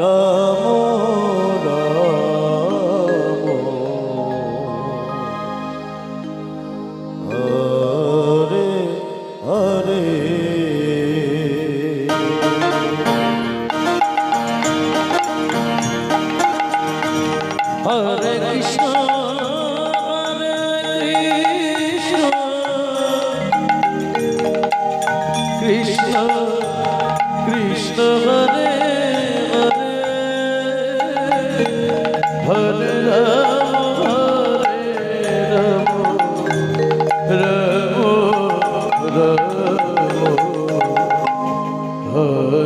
Ram Ram Hare Hare Hare Krishna Krishna, Krishna Hare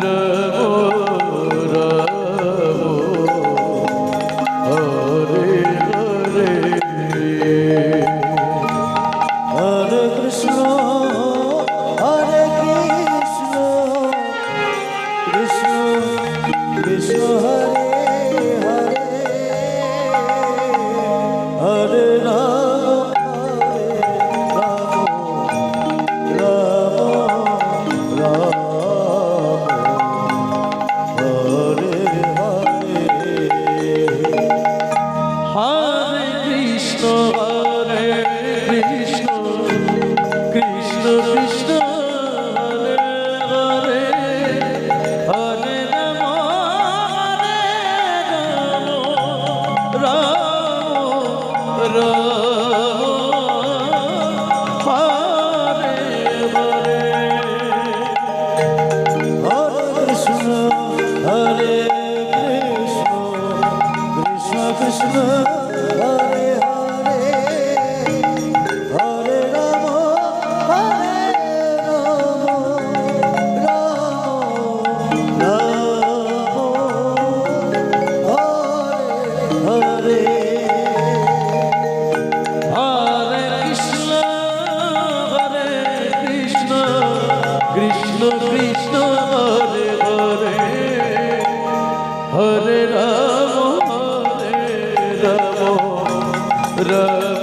Krishna. Krishna Ram Ram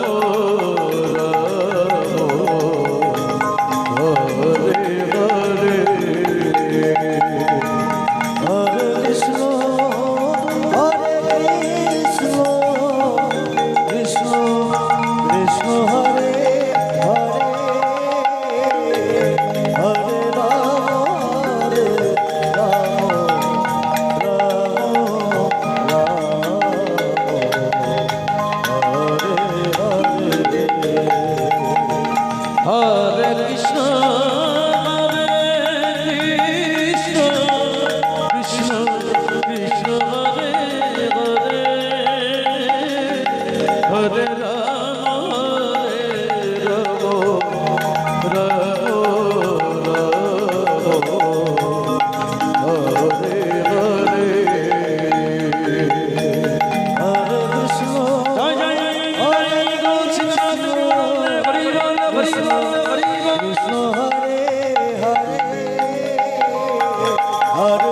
Hare